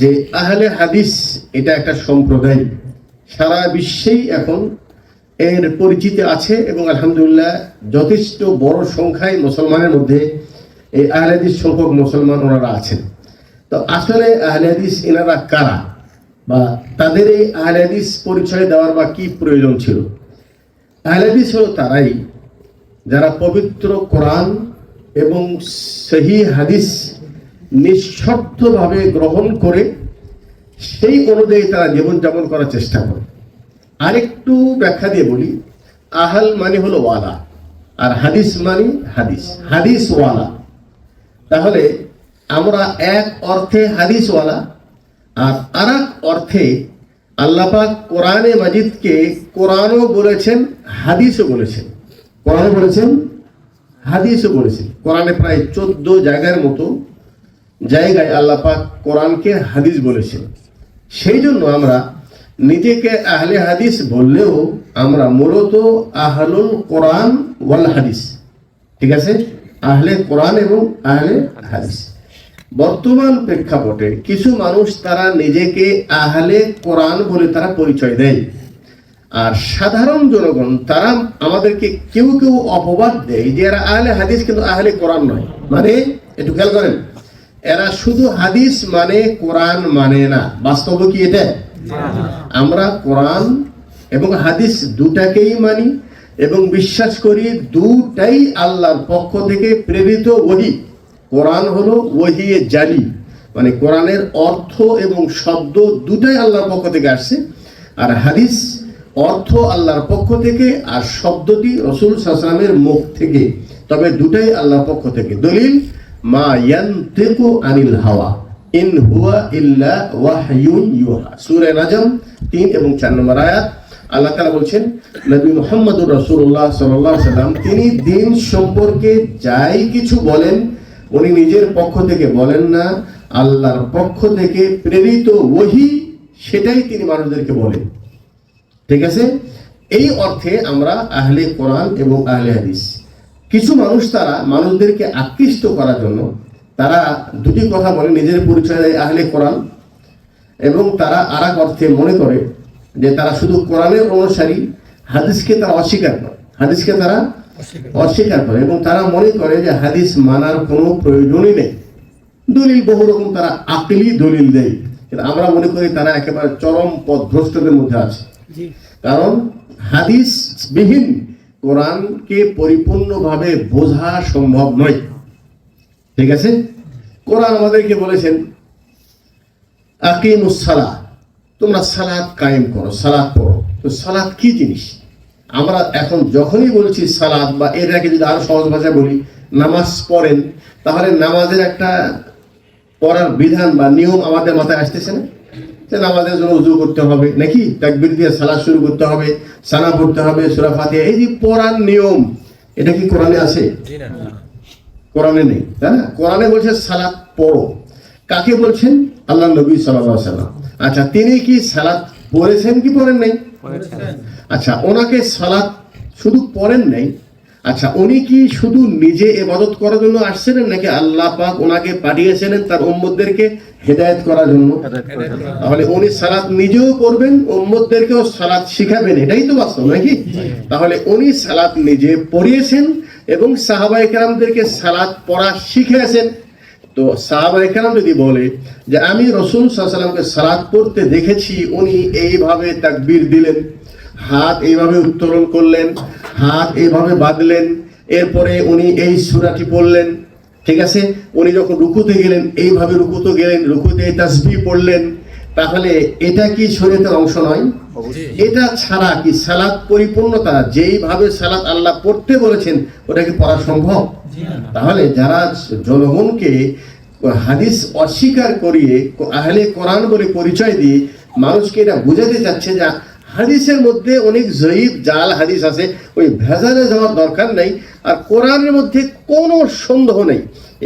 যে আহলে হাদিস এটা একটা সম্প্রদায়। সারা বিশ্বেই এখন এর পরিচিতি আছে এবং আলহামদুলিল্লাহ যথেষ্ট বড় সংখ্যায় মুসলমানের মধ্যে এই আহলে হাদিস সংখ্যক মুসলমান ওনারা আছেন। তো আসলে আহলে হাদিস এনারা কারা বা তাদের এই আহলে হাদিস পরিচয় দেওয়ার বা কি প্রয়োজন ছিল? আহলে হাদিস হলো তারাই যারা পবিত্র কোরআন এবং সহি হাদিস নিঃশর্তভাবে গ্রহণ করে সেই অনুযায়ী তারা জীবনযাপন করার চেষ্টা করে। আরেকটু ব্যাখ্যা দিয়ে বলি, আহাল মানে হলো ওয়ালা, আর হাদিস মানে হাদিস হাদিস ওয়ালা। তাহলে আমরা এক অর্থে হাদিসওয়ালা আর আর অর্থে আল্লাপাক কোরআনে মাজিদকে কোরআনও বলেছেন, হাদিসও বলেছেন। কোরআনও বলেছেন, হাদিসও বলেছেন। কোরআনে প্রায় চোদ্দ জায়গার মতো জায়গায় আল্লাপাক কোরআনকে হাদিস বলেছেন। সেই জন্য আমরা নিজেকে আহলে হাদিস বললেও আমরা মূলত আহলুল কোরআন ওয়াল হাদিস। ঠিক আছে? আহলে কোরআন এবং আহলে হাদিস। বর্তমান প্রেক্ষাপটে কিছু মানুষ তারা নিজেকে আহলে কোরআন বলে তারা পরিচয় দেয়। আর সাধারণ জনগণ তারা আমাদেরকে কেউ কেউ অপবাদ দেয় যে এরা আহলে হাদিস কিন্তু আহলে কোরআন নয়। মানে একটু খেয়াল করেন। এরা শুধু হাদিস মানে কোরআন মানে না। বাস্তব কি এটা? আমরা কোরআন এবং হাদিস দুটাকেই মানি এবং বিশ্বাস করি দুটাই আল্লাহর পক্ষ থেকে প্রেরিত ওহি। কোরআন হলো ওহিয়ে জালি। মানে কোরআনের অর্থ এবং শব্দ দুটাই আল্লাহর পক্ষ থেকে আসছে। আর হাদিস অর্থ আল্লাহর পক্ষ থেকে আর শব্দটি রসুল সাসলামের মুখ থেকে। তবে দুটাই আল্লাহর পক্ষ থেকে। দলিল মা ইয়ান্তিকু আনিল হাওয়া। ইন হুয়া ইল্লা ওয়াহয়ুন ইউহা। সূরা নাজম 3 এবং 4 নম্বর আয়াত। আল্লাহ তাআলা বলছেন, নবী মুহাম্মদুর রাসূলুল্লাহ সাল্লাল্লাহু আলাইহি সাল্লাম তিনি দিন সম্পর্কে যাই কিছু বলেন, উনি নিজের পক্ষ থেকে বলেন না, আল্লাহর পক্ষ থেকে প্রেরিত ওহি সেটাই তিনি মানুষদেরকে বলেন। ঠিক আছে? এই অর্থে আমরা আহলে কোরআন এবং আহলে হাদিস কিছু মানুষ তারা মানুষদেরকে আকৃষ্ট করার জন্য তারা দুটি কথা বলে নিজের পরিচয় দেয় আহলে কোরআন এবং তারা আর এক অর্থে মনে করে যে তারা শুধু কোরআনের অনুসারী হাদিসকে তারা অস্বীকার করে হাদিসকে তারা অস্বীকার করে। এবং তারা মনে করে যে হাদিস মানার কোনো প্রয়োজনই নেই। দলিল বহু রকম তারা আকলি দলিল দেয়। কিন্তু আমরা মনে করি তারা একেবারে চরম পথভ্রষ্টদের মধ্যে আছে। কারণ হাদিস বিহীন কোরআনকে পরিপূর্ণভাবে বোঝা সম্ভব নয়। ঠিক আছে? কোরআন আমাদেরকে বলেছেন, আকিমুস সালাহ তোমরা সালাদ কায়েম করো সালাদ পড়ো। তো সালাদ কি জিনিস? আমরা এখন যখনই বলছি সালাদ বা এর আগে যদি আরও সহজ ভাষায় বলি, নামাজ পড়েন, তাহলে নামাজের একটা পড়ার বিধান বা নিয়ম আমাদের মাথায় আসতেছে না? যে নামাজের জন্য উজু করতে হবে নাকি তাকবির দিয়ে সালাদ শুরু করতে হবে সানা পড়তে হবে সুরা ফাতিহা এই যে পড়ার নিয়ম এটা কি কোরআনে আছে? কোরআনে নেই তাই না? কোরআনে বলছে সালাত পড়ো। কাকে বলছেন? আল্লাহ নবী সাল্লাহ সাল্লাম আচ্ছা তিনি কি সালাত পড়েছেন কি পড়েন নাই? আচ্ছা ওনাকে সালাত শুধু পড়েন নাই আচ্ছা উনি কি শুধু নিজে এবাদত করার জন্য আসছিলেন নাকি আল্লাহ পাক ওনাকে পাঠিয়েছিলেন তার উম্মতদেরকে হেদায়েত করার জন্য? তাহলে উনি সালাত নিজেও করবেন উম্মতদেরকেও সালাত শিখাবেন, এটাই তো বাস্তব নাকি তাহলে উনি সালাত নিজে পড়িয়েছেন এবং সাহাবাই কেরামদেরকে সালাত পড়া শিখিয়েছেন। তো সাহাবাই কেরাম যদি বলে যে, আমি রসুল সাল্লামকে সালাত পড়তে দেখেছি, উনি এইভাবে তাকবীর দিলেন, হাত এইভাবে উত্তোলন করলেন হাত এইভাবে বাঁধলেন এরপরে উনি এই সুরাটি পড়লেন ঠিক আছে? উনি যখন রুকুতে গেলেন এইভাবে রুকুতে গেলেন রুকুতে এই তাসবিহ পড়লেন তাহলে এটা কি শরীয়তের অংশ নয়? এটা ছাড়া কি সালাত পরিপূর্ণতা? যেইভাবে সালাত আল্লাহ পড়তে বলেছেন ওটা কি পড়া সম্ভব? তাহলে যারা জনগণকে হাদিস অস্বীকার করিয়ে আহলে কোরআন বলে পরিচয় দিয়ে মানুষকে এটা বুঝাতে চাচ্ছে যে হাদিসের মধ্যে অনেক জয়ীব জাল হাদিস আছে, ওই ভেজালে যাওয়ার দরকার নেই, আর কোরআনের মধ্যে কোনো সন্দেহ নেই।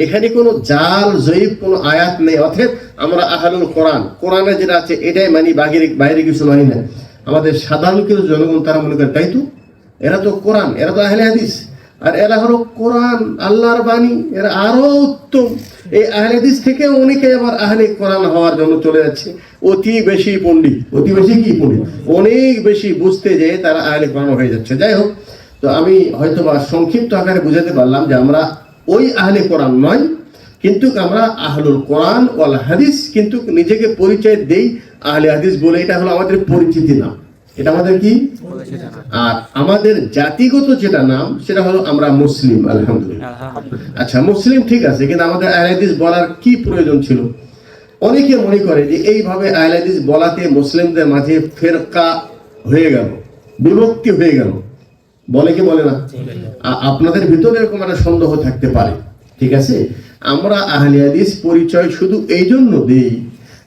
এখানে কোনো জাল, জয়ীব, কোনো আয়াত নেই অর্থাৎ আমরা আহালুল কোরআন, কোরআনে যেটা আছে, এটাই মানি, বাহিরে, বাইরে কিছু মানি না। আমাদের সাধারণ কিছু জনগণ, তারা মনে করে, তাই তো? এরা তো কোরআন, এরা তো আহলে হাদিস। আর এরা হলো কোরআন, আল্লাহর বাণী, এরা আরও উত্তম। এই আহলে হাদিস থেকে অনেকে আবার আহলে কোরআন হওয়ার জন্য চলে যাচ্ছে। অতি বেশি পণ্ডিত। অতি বেশি কি পণ্ডিত? অনেক বেশি বুঝতে যেয়ে তারা আহলে কোরআন হয়ে যাচ্ছে। যাই হোক, তো আমি হয়তো বা সংক্ষিপ্ত আকারে বুঝাতে পারলাম যে আমরা ওই আহলে কোরআন নয়, কিন্তু আমরা আহলুল কোরআন ওয়াল হাদিস কিন্তু নিজেকে পরিচয় দেই আহলে হাদিস বলে। এটা হলো আমাদের পরিচিতি নাম। এটা আমাদের কি? আর আমাদের জাতিগত যেটা নাম সেটা হলো আমরা মুসলিম আলহামদুলিল্লাহ। আচ্ছা মুসলিম ঠিক আছে কিন্তু আমাদের বলার কি প্রয়োজন ছিল? অনেকে মনে করে যে এইভাবে বলাতে মুসলিমদের মাঝে ফেরকা হয়ে গেল বিভক্তি হয়ে গেল। বলে কি বলে না? আপনাদের ভিতরে এরকম একটা সন্দেহ থাকতে পারে ঠিক আছে? আমরা আহলে হাদিস পরিচয় শুধু এই জন্য দিই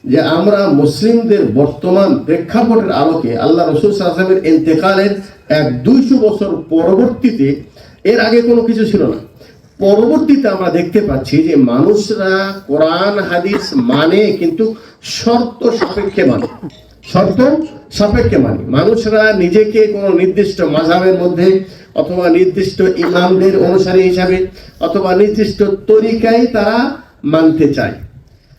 যে আমরা মুসলিমদের বর্তমান প্রেক্ষাপটের আলোকে আল্লাহ রসুল সাল্লামের ইন্তেকালের এক দুইশো বছর পরবর্তীতে, এর আগে কোনো কিছু ছিল না। পরবর্তীতে আমরা দেখতে পাচ্ছি যে মানুষরা কোরআন, হাদিস মানে কিন্তু শর্ত সাপেক্ষে মানে। শর্ত সাপেক্ষে মানে। মানুষরা নিজেকে কোনো নির্দিষ্ট মাঝাবের মধ্যে অথবা নির্দিষ্ট ইমামদের অনুসারী হিসাবে অথবা নির্দিষ্ট তরিকায় তারা মানতে চায়।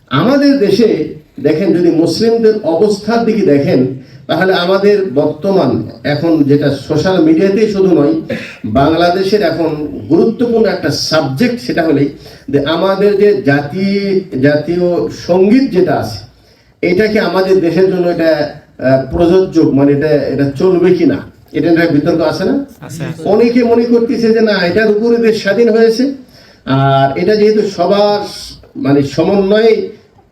আমাদের দেশে দেখেন যদি মুসলিমদের অবস্থার দিকে দেখেন তাহলে আমাদের বর্তমান এখন যেটা সোশ্যাল মিডিয়াতেই শুধু নয় বাংলাদেশের এখন গুরুত্বপূর্ণ একটা সাবজেক্ট সেটা হলেই যে আমাদের যে জাতি জাতীয় সংগীত যেটা আছে এটাকে আমাদের দেশের জন্য এটা প্রযোজ্য মানে এটা এটা চলবে কি না এটা নিয়ে বিতর্ক আছে না? অনেকে মনে করতেছে যে না এটার উপরে দেশ স্বাধীন হয়েছে আর এটা যেহেতু সবার মানে সমন্বয়ে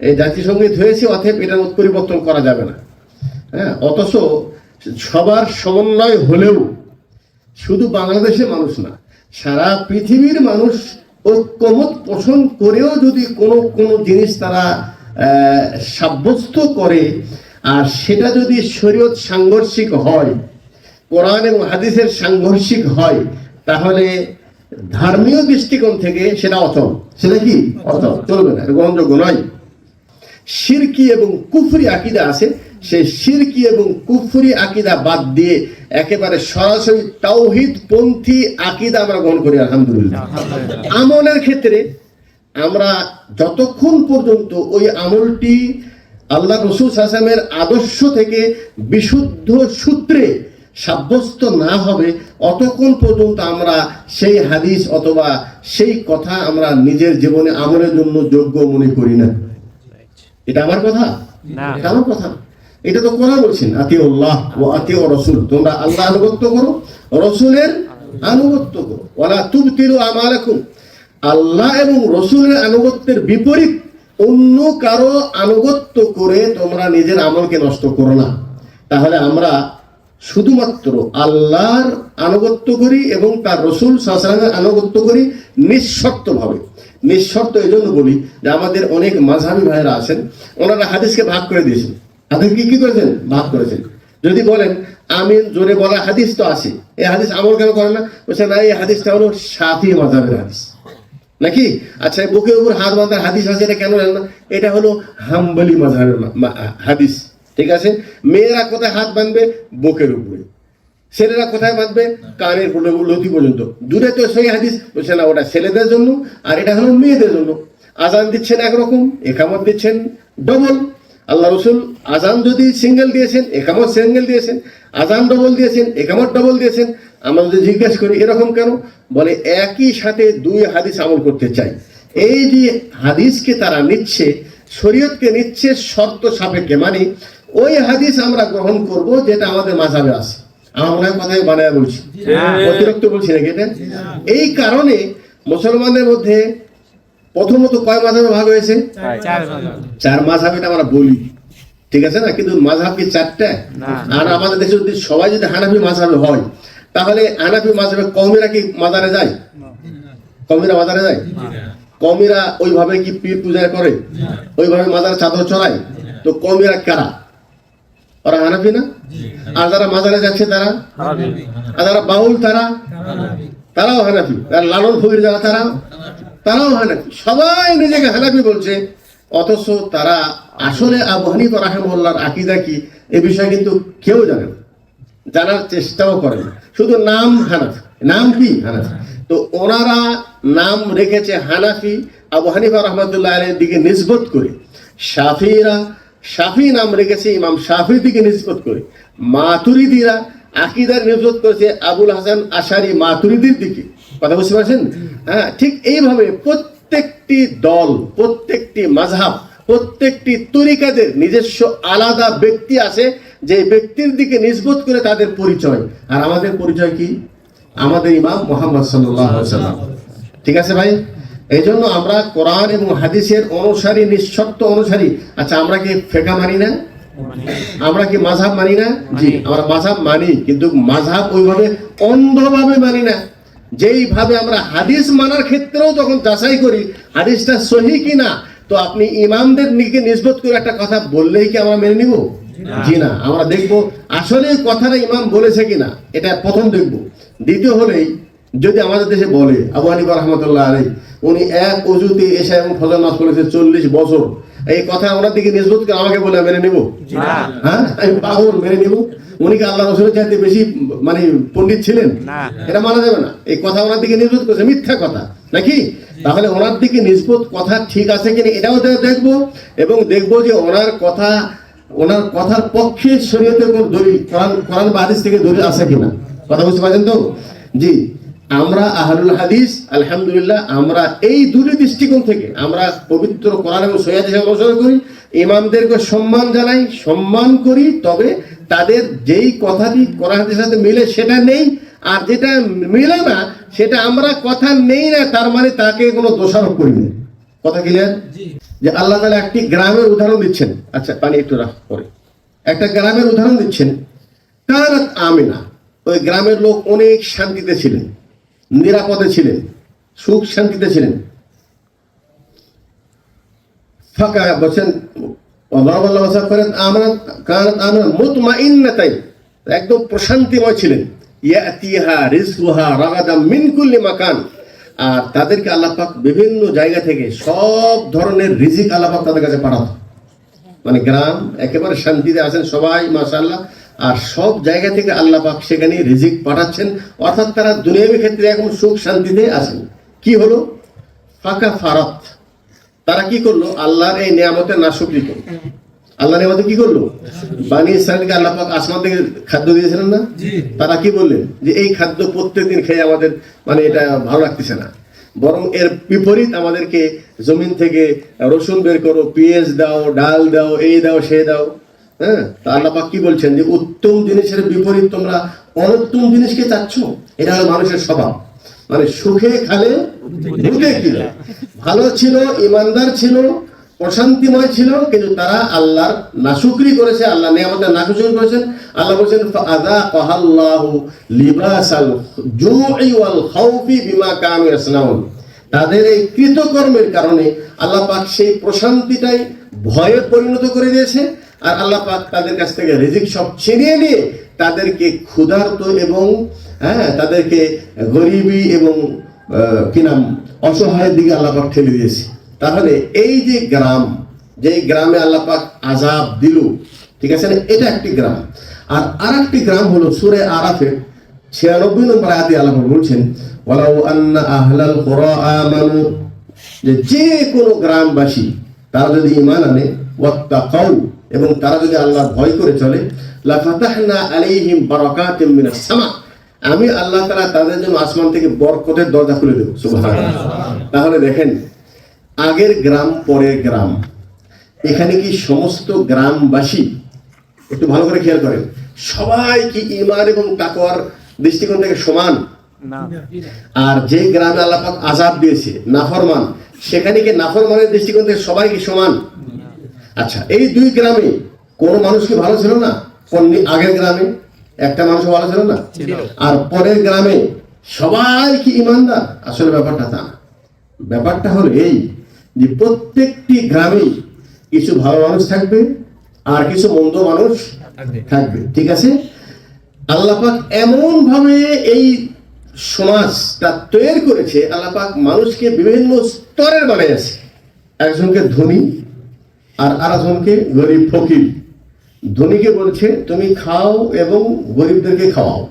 এই জাতিসংগীত হয়েছে অতএব এটার পরিবর্তন করা যাবে না। হ্যাঁ অথচ সবার সমন্বয় হলেও শুধু বাংলাদেশের মানুষ না, সারা পৃথিবীর মানুষ ঐক্যমত পোষণ করেও যদি কোনো কোনো জিনিস তারা সাব্যস্ত করে, আর সেটা যদি শরীয়ত সাংঘর্ষিক হয়, কোরআন এবং হাদিসের সাংঘর্ষিক হয়, তাহলে ধর্মীয় দৃষ্টিকোণ থেকে সেটা অচল। সেটা কি? অচল। চলবে না গ্রহণযোগ্য নয়। শিরকি এবং কুফরি আকিদা আছে সেই শিরকি এবং কুফরি আকিদা বাদ দিয়ে একেবারে সরাসরি তাওহিদ পন্থী আকিদা আমরা গ্রহণ করি আলহামদুলিল্লাহ। আমলের ক্ষেত্রে আমরা যতক্ষণ পর্যন্ত ওই আমলটি আল্লাহ রসুল হাসামের আদর্শ থেকে বিশুদ্ধ সূত্রে সাব্যস্ত না হবে অতক্ষণ পর্যন্ত আমরা সেই হাদিস অথবা সেই কথা আমরা নিজের জীবনে আমলের জন্য যোগ্য মনে করি না। এটা আমার কথা? এটা আমার কথা? এটা তো কোরআন বলছেন আতি আল্লাহ ও আতি ও রসুল। তোমরা আল্লাহ আনুগত্য করো রসুলের আনুগত্য করো। ওলা তুবতিলু আমালাকুম। আল্লাহ এবং রসুলের আনুগত্যের বিপরীত অন্য কারও আনুগত্য করে তোমরা নিজের আমলকে নষ্ট করো না। তাহলে আমরা শুধুমাত্র আল্লাহর আনুগত্য করি এবং তার রসুল সাহসালামের আনুগত্য করি নিঃশর্তভাবে। নিঃশর্ত এই জন্য বলি যে আমাদের অনেক মাঝাবি ভাইয়েরা আছেন, ওনারা হাদিসকে ভাগ করে দিয়েছেন। হাদিস কি করেছেন? ভাগ করেছেন। যদি বলেন আমি জোরে বলা হাদিস তো আছে, এই হাদিস আমল কেন করে না? বলছে না, এই হাদিসটা হলো সাথী মাঝাবের হাদিস। নাকি? আচ্ছা বুকের উপর হাত বাঁধার হাদিস আছে, এটা কেন জানেন না? এটা হলো হাম্বলি মাঝাবের হাদিস। ঠিক আছে? মেয়েরা কোথায় হাত বাঁধবে? বুকের উপরে। ছেলেরা কোথায় বাঁধবে? কানের লতি পর্যন্ত। দূরে তো সেই হাদিস, বলছে, না, ওটা ছেলেদের জন্য, আর এটা হলো মেয়েদের জন্য। আজান দিচ্ছেন একরকম, একামত দিচ্ছেন ডবল। আল্লাহ রসুল আজান যদি সিঙ্গেল দিয়েছেন, একামত সিঙ্গেল দিয়েছেন, আজান ডবল দিয়েছেন, একামত ডবল দিয়েছেন, আমরা যদি জিজ্ঞেস করি, এরকম কেন? বলে, একই সাথে দুই হাদিস আমল করতে চাই। এই যে হাদিসকে তারা নিচ্ছে, শরীয়তকে নিচ্ছে শর্ত সাপেক্ষে মানে ওই হাদিস আমরা গ্রহণ করব যেটা আমাদের মাঝাবে আছে। আমার মনে হয় কথাই বানায় বলছি? অতিরিক্ত বলছি নাকি এটা? এই কারণে মুসলমানদের মধ্যে প্রথমত কয় মাঝাবে ভাগ হয়েছে? চার। চার এটা আমরা বলি। ঠিক আছে না? কিন্তু মাঝাব কি চারটা? আর আমাদের দেশে যদি সবাই যদি হানাফি মাঝাবে হয় তাহলে হানাফি মাঝাবে কমিরা কি মাজারে যায়? কমিরা মাজারে যায়? কমিরা ওইভাবে কি পীর পূজা করে? ওইভাবে মাজারে চাদর চড়ায়? তো কমিরা কারা? ওরা হানাফি না? আর যারা মাজারে যাচ্ছে তারা? আর যারা বাউল তারা? তারাও হানাফি। আর লালন ফকির যারা তারা তারাও হানাফি। সবাই নিজেকে হানাফি বলছে। অথচ তারা আসলে আবু হানিফা রাহেমুল্লাহর আকিদা কি? এ বিষয়ে কিন্তু কেউ জানে না। জানার চেষ্টাও করে না। শুধু নাম হানাফি। নাম কি? হানাফি। তো ওনারা নাম রেখেছে হানাফি। আবু হানিফা রহমতুল্লাহ আলের দিকে নিসবত করে। শাফিরা শাফি নাম রেখেছে ইমাম শাফির দিকে নিসবত করে। মাতুরিদিরা আকিদার নিসবত করেছে আবুল হাসান আশারি মাতুরিদির দিকে। কথা বুঝতে পারছেন? হ্যাঁ ঠিক এইভাবে প্রত্যেকটি দল, প্রত্যেকটি মাঝহাব প্রত্যেকটি তরিকাদের নিজস্ব আলাদা ব্যক্তি আছে, যে ব্যক্তির দিকে নিসবত করে তাদের পরিচয়। আর আমাদের পরিচয় কি? আমাদের ইমাম মোহাম্মদ সাল্লাম ঠিক আছে ভাই? এই জন্য আমরা কোরআন এবং হাদিসের অনুসারী, নিঃশর্ত অনুসারী। আচ্ছা আমরা কি ফেকা মানি না? আমরা কি মাঝহাব মানি না? জি, আমরা মাঝহাব মানি, কিন্তু মাঝহাব ওইভাবে অন্ধভাবে মানি না। যেইভাবে আমরা হাদিস মানার ক্ষেত্রেও যখন যাচাই করি, হাদিসটা সহি কিনা তো আপনি ইমামদের নিকে নিসবত করে একটা কথা বললেই কি আমরা মেনে নিব? জি না, আমরা দেখব আসলে কথাটা ইমাম বলেছে কিনা এটা প্রথম দেখব। দ্বিতীয় হলেই যদি আমাদের দেশে বলে আবু হানিফা রহমতুল্লাহ আলী উনি এক অজুতে এসে এবং ফজল নামাজ পড়েছে চল্লিশ বছর এই কথা ওনার দিকে নিসবত করে আমাকে বলে মেনে নেব? হ্যাঁ? আমি পাগল মেনে নিব? উনি কি আল্লাহ রসুলের চাইতে বেশি মানে পণ্ডিত ছিলেন? এটা মানা যাবে না। এই কথা ওনার দিকে নিষ্পত করছে মিথ্যা কথা নাকি? তাহলে ওনার দিকে নিষ্পত কথা ঠিক আছে কিনা এটাও দেখব এবং দেখব যে ওনার কথা ওনার কথার পক্ষে শরীয়তের কোন দলিল কোরআন কোরআন বা হাদিস থেকে দলিল আছে কিনা। কথা বুঝতে পারছেন তো? জি। আমরা আহলুল হাদিস আলহামদুলিল্লাহ আমরা এই দুটি দৃষ্টিকোণ থেকে আমরা পবিত্র কোরআন এবং সৈয়াদ হিসেবে অনুসরণ করি ইমামদেরকে সম্মান জানাই সম্মান করি তবে তাদের যেই কথাটি কোরআন হাদিসের সাথে মিলে সেটা নেই আর যেটা মিলে না সেটা আমরা কথা নেই না তার মানে তাকে কোনো দোষারোপ করি না। কথা ক্লিয়ার যে আল্লাহ তালা একটি গ্রামের উদাহরণ দিচ্ছেন। আচ্ছা পানি একটু রাখ পরে। একটা গ্রামের উদাহরণ দিচ্ছেন কারাত আমিনা। ওই গ্রামের লোক অনেক শান্তিতে ছিলেন। নিরাপদে ছিলেন, সুখ শান্তিতে ছিলেন। ফাঁকা বলছেন আল্লাহ করেন আমরা কারণ আমরা মুতমাইন্নাতাই, একদম প্রশান্তিময় ছিলেন। ইয়াতিহা রিজকুহা রাগাদাম মিন কুল্লি মাকান। আর তাদেরকে আল্লাহ বিভিন্ন জায়গা থেকে সব ধরনের রিজিক আল্লাহ তাদের কাছে পাঠাতো। মানে গ্রাম, একেবারে শান্তিতে আছেন সবাই, মাশাআল্লাহ। আর সব জায়গা থেকে আল্লাহ পাক সেখানে রিজিক পাঠাচ্ছেন। অর্থাৎ তারা দুনিয়াবী ক্ষেত্রে এখন সুখ শান্তিতে আছেন। কি হলো? ফাঁকা ফারত। তারা কি করল? আল্লাহর এই নিয়ামতের নাশুকরি করল আল্লাহ নিয়ামতে কি করল? বানি ইসরায়েলকে আল্লাহ পাক আসমান থেকে খাদ্য দিয়েছিলেন না? তারা কি বললেন? যে এই খাদ্য প্রত্যেকদিন খেয়ে আমাদের মানে এটা ভালো লাগতেছে না। বরং এর বিপরীত আমাদেরকে জমিন থেকে রসুন বের করো পেঁয়াজ দাও ডাল দাও এই দাও সে দাও। হ্যাঁ তা কি বলছেন যে উত্তম জিনিসের বিপরীত তোমরা অনুত্তম জিনিসকে চাচ্ছ? এটা হলো মানুষের স্বভাব। মানে সুখে খালে দুধে কিলে ভালো ছিল, ইমানদার ছিল, প্রশান্তিময় ছিল, কিন্তু তারা আল্লাহর নাশুকরি করেছে, আল্লাহ নিয়ামতের নাশুকরি করেছেন। আল্লাহ বলছেন আদা কহাল্লাহু লিবাসাল জুই ওয়াল খাউফি বিমা কানু ইয়াসনাউন। তাদের এই কৃতকর্মের কারণে আল্লাহ পাক সেই প্রশান্তিটাই ভয়ে পরিণত করে দিয়েছে। আর আল্লাহ পাক তাদের কাছ থেকে রিজিক সব ছিনিয়ে নিয়ে তাদেরকে ক্ষুধার্ত এবং হ্যাঁ তাদেরকে গরিবী এবং কি নাম, অসহায়ের দিকে আল্লাহ পাক ঠেলে দিয়েছে। তাহলে এই যে গ্রাম যে গ্রামে আল্লাহ পাক আজাব দিল, ঠিক আছে না? এটা একটি গ্রাম। আর আর একটি গ্রাম হলো সুরে আরাফের ছিয়ানব্বই নম্বর আয়াতে আল্লাহ বলছেন, ওয়ালাউ আন্না আহলাল কুরা আমানু। যে যে কোনো গ্রামবাসী, তারা যদি ইমান আনে, ওয়াত্তাকাউ এবং তারা যদি আল্লাহ ভয় করে চলে লাফাতাহনা আলাইহিম বারাকাতিম মিনাস সামা। আমি আল্লাহ তাআলা তাদের জন্য আসমান থেকে বরকতের দরজা খুলে দেব সুবহানাল্লাহ। তাহলে দেখেন আগের গ্রাম পরের গ্রাম। এখানে কি সমস্ত গ্রামবাসী একটু ভালো করে খেয়াল করেন সবাই কি ইমান এবং তাকওয়ার দৃষ্টিকোণ থেকে সমান? আর যে গ্রামে আল্লাহ পাক আজাব দিয়েছে নাফরমান সেখানে কি নাফরমানের দৃষ্টিকোণ থেকে সবাই কি সমান? আচ্ছা এই দুই গ্রামে কোন মানুষ কি ভালো ছিল না? কোন আগের গ্রামে একটা মানুষ ভালো ছিল না? আর পরের গ্রামে সবাই কি ইমানদার? আসলে ব্যাপারটা তা না। ব্যাপারটা হলো এই যে প্রত্যেকটি গ্রামে কিছু ভালো মানুষ থাকবে আর কিছু মন্দ মানুষ থাকবে। ঠিক আছে? আল্লাপাক এমন ভাবে এই সমাজটা তৈরি করেছে আল্লাপাক মানুষকে বিভিন্ন স্তরের বানিয়েছে একজনকে ধনী আর আরেকজনকে গরিব ফকির। ধনীকে বলছে, তুমি খাও এবং গরিবদেরকে খাওয়াও।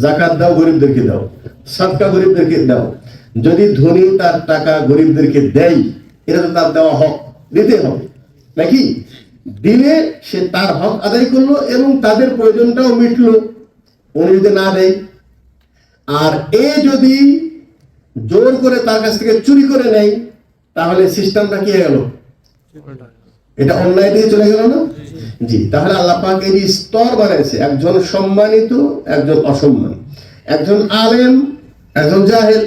জাকাত দাও, গরিবদেরকে দাও। সাদকা গরিবদেরকে দাও। যদি ধনী তার টাকা গরিবদেরকে দেয়, এটা তো তার দেওয়া হক। দিতে হবে। নাকি? দিলে সে তার হক আদায় করল এবং তাদের প্রয়োজনটাও মিটলো। উনি যদি না দেয়, আর এ যদি জোর করে তার কাছ থেকে চুরি করে নেয়, তাহলে সিস্টেমটা কি গেল? এটা অন্যায় দিয়ে চলে গেল না? জি। তাহলে আল্লাহ পাক এই যে স্তর বানাইছে একজন সম্মানিত একজন অসম্মান। একজন আলেম একজন জাহেল।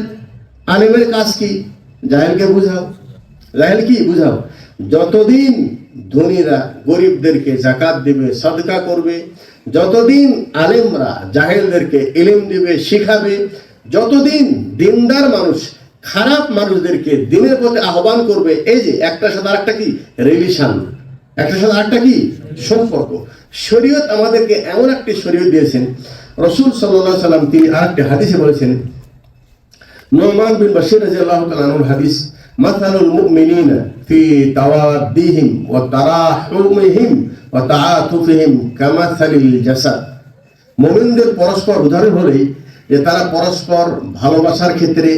আলেমের কাজ কি? জাহেলকে বুঝাও। জাহেল কি? বুঝাও। যতদিন ধনীরা গরিবদেরকে জাকাত দিবে সদকা করবে যতদিন আলেমরা জাহেলদেরকে এলেম দেবে শিখাবে যতদিন দিনদার মানুষ খারাপ মানুষদেরকে দিনের প্রতি আহ্বান করবে, এই যে, একটার সাথে আরেকটা কি? রিলেশন একটার সাথে আরেকটা কি? সম্পর্ক। শরীয়ত আমাদেরকে এমন একটি শরীয়ত দিয়েছেন, রসুল সাল্লাহ সাল্লাম তিনি আরেকটি হাদিসে বলেছেন, নোমান বিন বাশির রাদিয়াল্লাহু তাআলা আনহুর হাদিস, মাসালুল মুমিনিনা ফি তাওয়াদ্দিহিম ওয়া তারাহুমিহিম ওয়া তাআতুফিহিম কামাসালিল জাসাদ। মুমিনদের পরস্পর উদাহরণ হলেই যে তারা পরস্পর ভালোবাসার ক্ষেত্রে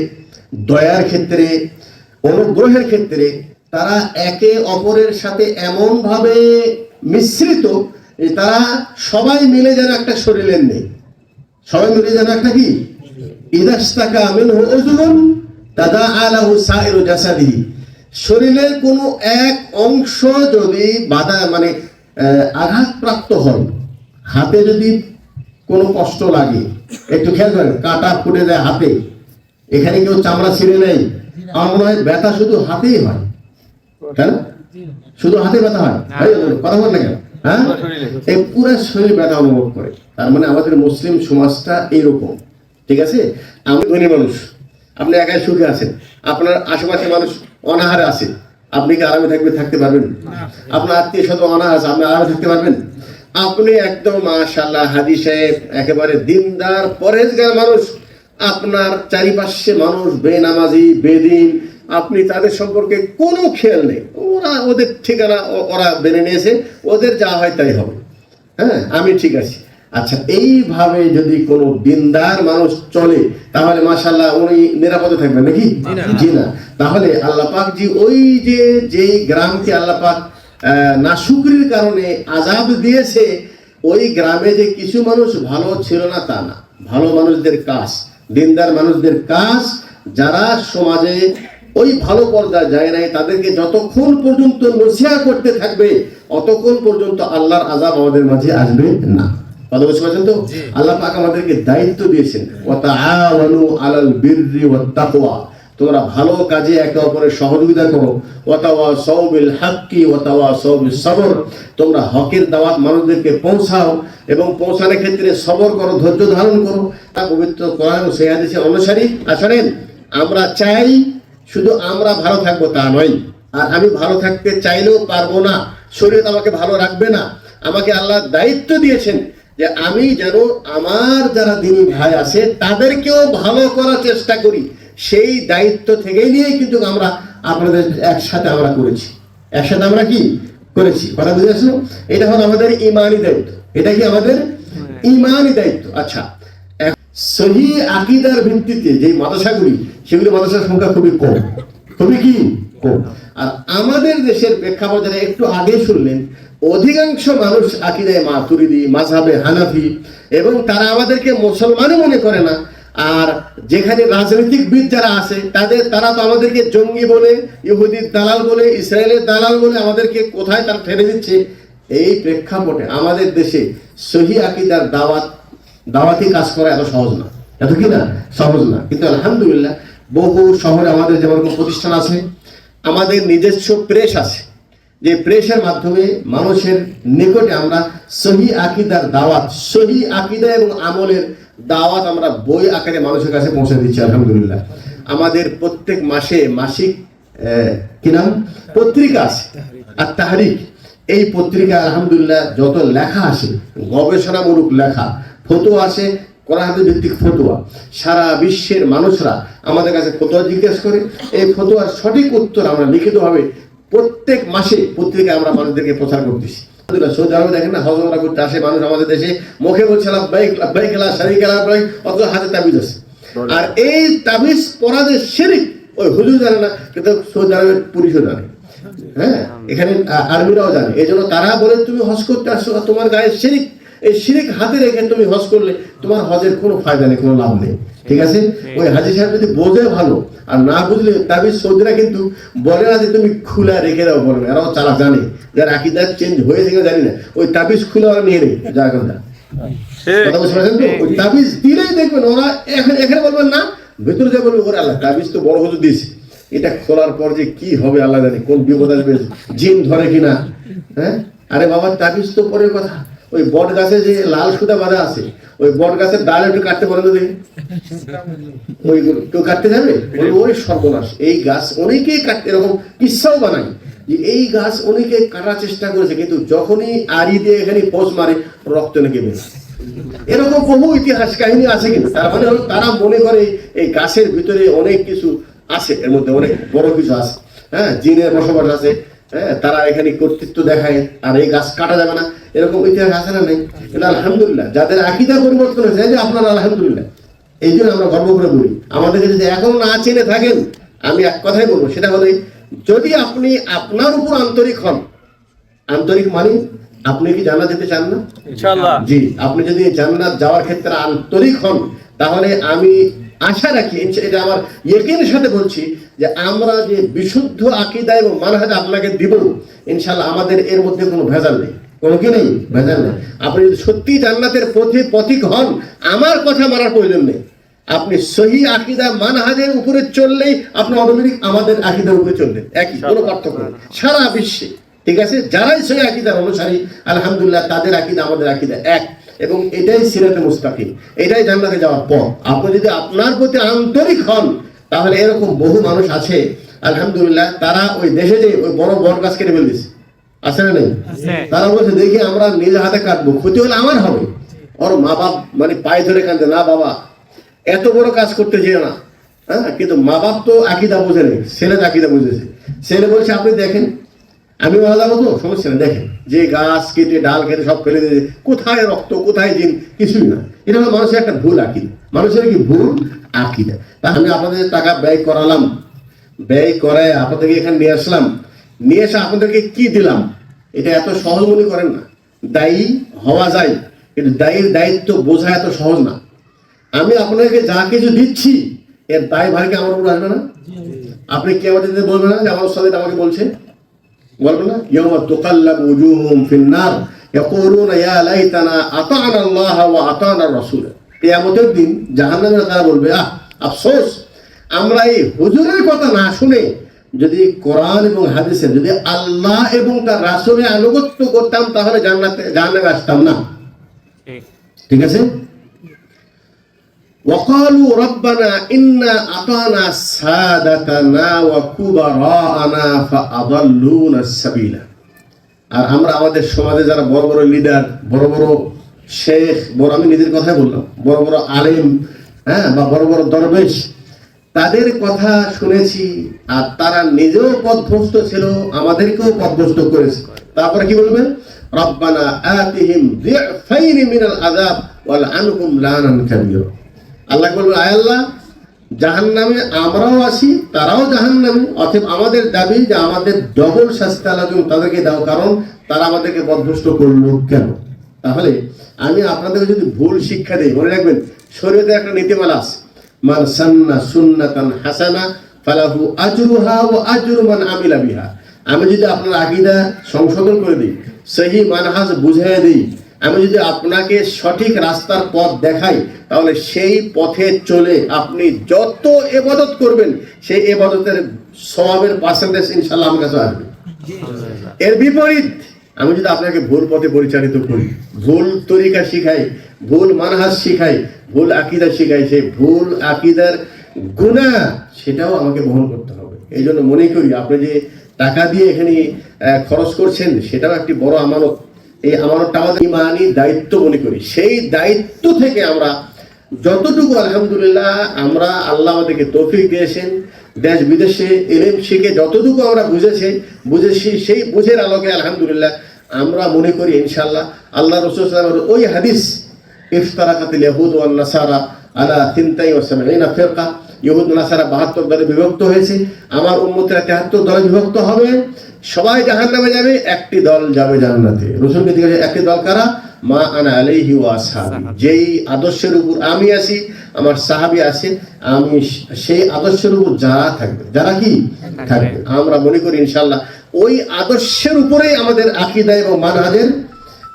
দয়ার ক্ষেত্রে, অনুগ্রহের ক্ষেত্রে তারা একে অপরের সাথে এমন ভাবে মিশ্রিত তারা সবাই মিলে যেন একটা শরীরের নেই। সবাই মিলে যেন একটা কি? ইদাস্তাকা মিনহু উযুন তাদা আলাহু সাইরু জাসাদিহি শরীরের কোনো এক অংশ যদি বাধা মানে আঘাতপ্রাপ্ত হয়, হাতে যদি কোনো কষ্ট লাগে, একটু খেয়াল করেন, কাটা ফুটে যায় হাতে। এখানে কেউ চামড়া ছিঁড়ে নেই আমার মনে হয় ব্যথা শুধু হাতেই হয়। কেন শুধু হাতে ব্যথা হয়? কথা বল না কেন? হ্যাঁ? এই পুরো শরীর ব্যথা অনুভব করে। তার মানে আমাদের মুসলিম সমাজটা এইরকম। ঠিক আছে? আমি ধনী মানুষ। আপনি একাই সুখে আছেন। আপনার আশেপাশে মানুষ অনাহারে আছে। আপনি কি আরামে থাকবে থাকতে পারবেন? আপনার আত্মীয় স্বজন অনাহার আছে আপনি আরামে থাকতে পারবেন? আপনি একদম মাশাল্লাহ হাদি সাহেব একেবারে দিনদার পরেজগার মানুষ। আপনার চারিপাশে মানুষ বেনামাজি বেদিন আপনি তাদের সম্পর্কে কোনো খেয়াল নেই। ওরা ওদের ঠিকানা ওরা মেনে নিয়েছে ওদের যা হয় তাই হবে। হ্যাঁ আমি ঠিক আছি। আচ্ছা এইভাবে যদি কোনো দিনদার মানুষ চলে তাহলে মাশাল্লাহ উনি নিরাপদে থাকবেন নাকি? জি না। তাহলে আল্লাহ পাক জি ওই যে যেই গ্রামকে আল্লাহ পাক নাশুকরির কারণে আজাব দিয়েছে ওই গ্রামে যে কিছু মানুষ ভালো ছিল না তা না। ভালো মানুষদের কাজ। দিনদার মানুষদের কাজ যারা সমাজে ওই ভালো পর্যায়ে যায় নাই তাদেরকে যতক্ষণ পর্যন্ত নসিয়া করতে থাকবে অতক্ষণ পর্যন্ত আল্লাহর আজাব আমাদের মাঝে আসবে না। কথা বুঝতে পারছেন তো? আল্লাহ পাক আমাদেরকে দায়িত্ব দিয়েছেন। ওয়া তাআওয়ানু আলাল বিররি ওয়াত তাকওয়া। তোমরা ভালো কাজে একে অপরের সহযোগিতা করো। ওয়াতাওয়া সৌবিল হাক্কি, ওয়াতাওয়া সৌবিল সবর। তোমরা হকের দাওয়াত মানুষদেরকে পৌঁছাও এবং পৌঁছানোর ক্ষেত্রে সবর করো, ধৈর্য ধারণ করো। তা পবিত্র কোরআন সেই হাদিসের অনুসারী আসলেন আমরা চাই শুধু আমরা ভালো থাকব তা নয়। আর আমি ভালো থাকতে চাইলেও পারব না। শরীর আমাকে ভালো রাখবে না। আমাকে আল্লাহ দায়িত্ব দিয়েছেন যে আমি যেন আমার যারা দিনী ভাই আছে, তাদেরকেও ভালো করার চেষ্টা করি। সেই দায়িত্ব থেকেই নিয়েই কিন্তু আমরা আপনাদের একসাথে আমরা করেছি। একসাথে আমরা কি করেছি? কথা বুঝে আসলো? এটা হলো আমাদের ইমানি দায়িত্ব। এটা কি আমাদের? ইমানি দায়িত্ব। আচ্ছা সহি আকিদার ভিত্তিতে যে মাদ্রাসাগুলি সেগুলি মাদ্রাসার সংখ্যা খুবই কম। খুবই কি? কম। আর আমাদের দেশের প্রেক্ষাপট যারা একটু আগে শুনলেন অধিকাংশ মানুষ আকিদায় মাতুরিদি মাঝাবে হানাফি এবং তারা আমাদেরকে মুসলমানও মনে করে না আর যেখানে রাজনৈতিকবিদ যারা আছে, তাদের, তারা তো আমাদেরকে জঙ্গি বলে, ইহুদির দালাল বলে, ইসরায়েলের দালাল বলে আমাদেরকে কোথায় তারা ঠেলে দিচ্ছে? এই প্রেক্ষাপটে আমাদের দেশে সহি আকিদার দাওয়াত, দাওয়াতি কাজ করা এত সহজ না। এত কি না? সহজ না। কিন্তু আলহামদুলিল্লাহ, বহু শহরে আমাদের যেমন প্রতিষ্ঠান আছে, আমাদের নিজস্ব প্রেস আছে, যে প্রেসের মাধ্যমে মানুষের নিকটে আমরা সহি আকিদার দাওয়াত, সহি আকিদা এবং আমলের দাওয়াত আমরা বই আকারে মানুষের কাছে পৌঁছে দিচ্ছি, আলহামদুলিল্লাহ। আমাদের প্রত্যেক মাসে মাসিক কি নাম? পত্রিকা আছে, আর তাহারিক। এই পত্রিকা আলহামদুলিল্লাহ যত লেখা আসে গবেষণামূলক লেখা ফটো আসে কোরআন ভিত্তিক ফতোয়া। সারা বিশ্বের মানুষরা আমাদের কাছে ফতোয়া জিজ্ঞেস করে। এই ফতোয়ার সঠিক উত্তর আমরা লিখিতভাবে প্রত্যেক মাসে পত্রিকায় আমরা মানুষদেরকে প্রচার করতেছি। সৌদি আরবে দেখেন না হজমরা করতে আসে মানুষ আমাদের দেশে। মুখে বলছে লাব্বাইক লাব্বাইক লা শারীকা লা লাব্বাইক অথচ হাতে তাবিজ আছে। আর এই তাবিজ পরা যে শিরিক ওই হুজুর জানে না কিন্তু সৌদি আরবের পুলিশও জানে। হ্যাঁ এখানে আর্মিরাও জানে। এই জন্য তারা বলে তুমি হজ করতে আসছো তোমার গায়ে শিরিক এই শিরিক হাতে রেখে তুমি হজ করলে তোমার হজের কোনো ফায়দা নেই কোনো লাভ নেই। ঠিক আছে? ওই হাজি সাহেব যদি বোঝে ভালো আর না বুঝলে তাবিজ সৌদিরা কিন্তু বলে না যে তুমি খুলে রেখে দাও বলে না। এরাও চালা জানে। যার আকিদা চেঞ্জ হয়েছে কিনা জানি না। ওই তাবিজ খুলে ওরা নিয়ে নেই যা এখন কথা বুঝতে পারছেন তো? ওই তাবিজ দিলেই দেখবেন ওরা এখানে এখানে বলবেন না ভেতরে যা বলবে ওরে আল্লাহ তাবিজ তো বড় হতে দিয়েছে। এটা খোলার পর যে কি হবে আল্লাহ জানে কোন বিপদ আসবে? জিন ধরে কিনা? হ্যাঁ? আরে বাবা তাবিজ তো পরের কথা। ওই বট গাছে যে লাল সুতা বাঁধা আছে, ওই বট গাছের ডাল একটু কাটতে পারেন তো ওই কেউ কাটতে যাবে? ওই সর্বনাশ, এই গাছ অনেকেই কাটতে এরকম কিচ্ছাও বানাই যে এই গাছ অনেকে কাটার চেষ্টা করেছে, কিন্তু যখনই আড়ি দিয়ে এখানে পোষ মারে, রক্ত নাকি বের এরকম বহু ইতিহাস কাহিনী আছে কিন্তু, তার মানে তারা মনে করে এই গাছের ভিতরে অনেক কিছু আছে, এর মধ্যে অনেক বড় কিছু আছে। হ্যাঁ জিনের বসবাস আছে হ্যাঁ তারা এখানে কর্তৃত্ব দেখায় আর এই গাছ কাটা যাবে না। এরকম ইতিহাস আছে না নেই? কিন্তু আলহামদুলিল্লাহ যাদের আকিদা পরিবর্তন হয়েছে যে আপনারা আলহামদুলিল্লাহ এই জন্য আমরা গর্ব করে বলি। আমাদেরকে যদি এখনও না চিনে থাকেন আমি এক কথাই বলব সেটা হলো যদি আপনি আপনার উপর আন্তরিক হন আন্তরিক মানে আপনি কি জানা যেতে চান না? জি আপনি যদি জান্নাত যাওয়ার ক্ষেত্রে আন্তরিক হন তাহলে আমি আশা রাখি এটা আমার ইয়েকিনের সাথে বলছি যে আমরা যে বিশুদ্ধ আকিদা এবং মানহাজ আপনাকে দিব ইনশাল্লাহ আমাদের এর মধ্যে কোনো ভেজাল নেই। কোনো কি নেই? ভেজাল নেই। আপনি যদি সত্যি জান্নাতের পথে পথিক হন আমার কথা মানার প্রয়োজন নেই। আপনি সহি আকিদা মানহাজের উপরে চললেই আপনি অটোমেটিক আমাদের আকিদার উপরে চললেন একই কোনো পার্থক্য নেই। সারা বিশ্বে ঠিক আছে? যারাই সহি আকিদার অনুসারী আলহামদুলিল্লাহ তাদের আকিদা আমাদের আকিদা এক। এবং এটাই সিরাতে মুস্তাকিম। এটাই জান্নাতে যাওয়ার পথ। আপনি যদি আপনার প্রতি আন্তরিক হন তাহলে এরকম বহু মানুষ আছে আলহামদুলিল্লাহ তারা ওই দেশে যে ওই বড় বড় গাছ কেটে ফেলতেছে আছে না নেই? তারা বলছে দেখি আমরা নিজ হাতে কাটবো ক্ষতি হলে আমার হবে। ওর মা বাপ মানে পায়ে ধরে কাঁদে না বাবা এত বড় কাজ করতে যেও না। হ্যাঁ কিন্তু মা বাপ তো আকিদা বোঝে নেই ছেলে তো আকিদা বুঝেছে। ছেলে বলছে আপনি দেখেন আমি মারা যাব তো সমস্যা নেই দেখেন যে গাছ কেটে ডাল কেটে সব ফেলে দিয়ে কোথায় রক্ত কোথায় জিন কিছুই না। এটা হলো মানুষের একটা ভুল আকিদা। মানুষের কি ভুল? আকিদা। তা আমি আপনাদের টাকা ব্যয় করালাম। ব্যয় করায় আপনাদেরকে এখানে নিয়ে আসলাম। নিয়ে এসে আপনাদেরকে কি দিলাম? এটা এত সহজ মনে করেন না। দায়ী হওয়া যায় কিন্তু দায়ীর দায়িত্ব বোঝা এত সহজ না। আমি আপনাকে যা কিছু দিচ্ছি এর দায় ভারকে আমার উপর আসবে না? আপনি কি আমাদের বলবেন না যে আমার সাথে আমাকে বলছে? বলবেন না? ইয়ামা তুকাল্লাবু উজুহুম ফিন্নার। ইয়াকুলুনা ইয়া লাইতানা আতা'না আল্লাহ ওয়া আতা'না রাসূল। কিয়ামতের দিন জাহান্নামের তারা বলবে আহ আফসোস আমরা এই হুজুরের কথা না শুনে যদি কোরআন এবং হাদিসের যদি আল্লাহ এবং তার রাসূলের আনুগত্য করতাম তাহলে জান্নাতে জাহান্নামে আসতাম না। ঠিক আছে? وقالوا ربنا إنا أطعنا سادتنا وكبراءنا فأضلونا السبيل আর আমরা আমাদের সমাজে যারা বড় বড় লিডার বড় বড় শেখ বড় আমি নিজের কথাই বললাম বড় বড় আলেম হ্যাঁ বা বড় বড় দরবেশ তাদের কথা শুনেছি আর তারা নিজেও পথভ্রষ্ট ছিল আমাদেরকেও পথভ্রষ্ট করেছে তারপরে কি বলবেন রব্বানা আতিহিম যিফাইনি মিনাল আযাব ওয়াল আনহুম লানান কাবীরা আল্লাহ বলবেন আয় আল্লাহ, জাহান্নামে আমরাও আসি তারাও জাহান্নামে। অতএব আমাদের দাবি যে আমাদের ডবল শাস্তি আল্লাহ তাদেরকে দাও, কারণ তারা আমাদেরকে পথভ্রষ্ট করল কেন? তাহলে আমি আপনাদেরকে যদি ভুল শিক্ষা দিই, মনে রাখবেন শরীয়তে একটা নীতিমালা আছে, মান সান্না সুন্নাতান হাসানা, ফালাহু আজরুহা ওয়া আজরু মান আমিলা বিহা। আমি যদি আপনার আকীদা সংশোধন করে দিই সেই মানহাজ বুঝিয়ে দিই আমি যদি আপনাকে সঠিক রাস্তার পথ দেখাই, তাহলে সেই পথে চলে আপনি যত এবাদত করবেন, সেই এবাদতের সবাবের পার্সেন্টেজ ইনশাল্লাহ আমার কাছে আসবে। এর বিপরীত, আমি যদি আপনাকে ভুল পথে পরিচালিত করি, ভুল তরিকা শিখাই, ভুল মানহাজ শিখাই, ভুল আকিদা শিখাই, সেই ভুল আকিদার গুণা, সেটাও আমাকে বহন করতে হবে। এই জন্য মনে করি, আপনি যে টাকা দিয়ে এখানে খরচ করছেন, সেটাও একটি বড় আমানত। এই আমানতটা আমাদের ইমানি দায়িত্ব মনে করি। সেই দায়িত্ব থেকে আমরা যতটুকু আলহামদুলিল্লাহ আমরা আল্লাহ আমাদেরকে তৌফিক দিয়েছেন, দেশ বিদেশে এলেম শিখে যতটুকু আমরা বুঝেছি বুঝেছি, সেই বুঝের আলোকে আলহামদুলিল্লাহ আমরা মনে করি ইনশাল্লাহ আল্লাহ রসুল সাল্লামের ওই হাদিস ইফতারাকাতিল ইয়াহুদ ওয়ান নাসারা আলা তিনতাই ও সাবঈনা ফিরকা ইহুদ নাসারা বাহাত্তর দলে বিভক্ত হয়েছে। আমার তেহাত্তর দলে বিভক্ত হবে। সবাই জাহান্নামে যাবে একটি দল যাবে জান্নাতে। রসুলকে দিকে একটি দল কারা? মা আনা আলাইহি ওয়া যেই আদর্শের উপর আমি আছি আমার সাহাবী আছে আমি সেই আদর্শের উপর যারা থাকবে যারা কি? থাকবে। আমরা মনে করি ইনশাল্লাহ ওই আদর্শের উপরেই আমাদের আকীদা এবং মানহাজের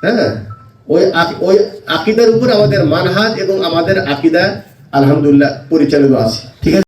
হ্যাঁ? ওই ওই আকিদার উপর আমাদের মানহাজ এবং আমাদের আকিদা আলহামদুলিল্লাহ পরিচালিত আছে। ঠিক আছে?